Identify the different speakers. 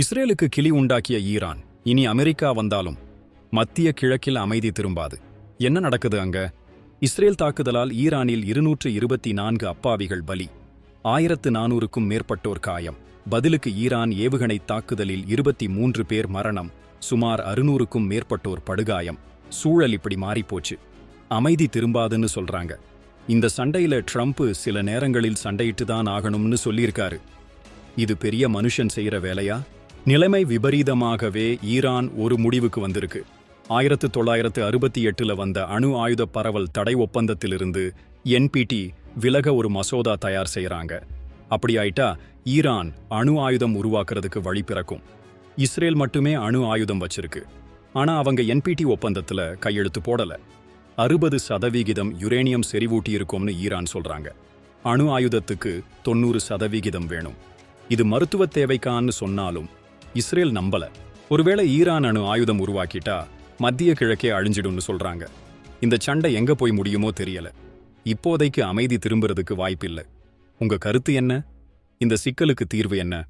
Speaker 1: இஸ்ரேலுக்கு கிளி உண்டாக்கிய ஈரான் இனி அமெரிக்கா வந்தாலும் மத்திய கிழக்கில் அமைதி திரும்பாது. என்ன நடக்குது அங்க? இஸ்ரேல் தாக்குதலால் ஈரானில் இருநூற்று இருபத்தி நான்கு அப்பாவிகள் பலி ஆயிரத்து நானூறுக்கும் மேற்பட்டோர் காயம். பதிலுக்கு ஈரான் ஏவுகணை தாக்குதலில் இருபத்தி மூன்று பேர் மரணம் சுமார் அறுநூறுக்கும் மேற்பட்டோர் படுகாயம். சூழல் இப்படி மாறிப்போச்சு. அமைதி திரும்பாதுன்னு சொல்றாங்க. இந்த சண்டையில ட்ரம்ப் சில நேரங்களில் சண்டையிட்டு தான் ஆகணும்னு சொல்லியிருக்காரு. இது பெரிய மனுஷன் செய்யற வேலையா? நிலைமை விபரீதமாகவே ஈரான் ஒரு முடிவுக்கு வந்திருக்கு. ஆயிரத்து தொள்ளாயிரத்து அறுபத்தி எட்டுல வந்த அணு ஆயுத பரவல் தடை ஒப்பந்தத்திலிருந்து என்பிடி விலக ஒரு மசோதா தயார் செய்யறாங்க அப்படி ஆயிட்டா ஈரான் அணு ஆயுதம் உருவாக்குறதுக்கு வழி பிறக்கும். இஸ்ரேல் மட்டுமே அணு ஆயுதம் வச்சிருக்கு. ஆனா அவங்க என்பிடி ஒப்பந்தத்துல கையெழுத்து போடல. அறுபது சதவிகிதம் யுரேனியம் செறிவூட்டி இருக்கும்னு ஈரான் சொல்றாங்க. அணு ஆயுதத்துக்கு தொண்ணூறு சதவிகிதம் வேணும். இது மருத்துவ தேவைக்கான்னு சொன்னாலும் இஸ்ரேல் நம்பல. ஒருவேளை ஈரான் அணு ஆயுதம் உருவாக்கிட்டா மத்திய கிழக்கே அழிஞ்சிடும்னு சொல்றாங்க. இந்த சண்டை எங்க போய் முடியுமோ தெரியல. இப்போதைக்கு அமைதி திரும்புறதுக்கு வாய்ப்பில்லை. உங்க கருத்து என்ன? இந்த சிக்கலுக்கு தீர்வு என்ன?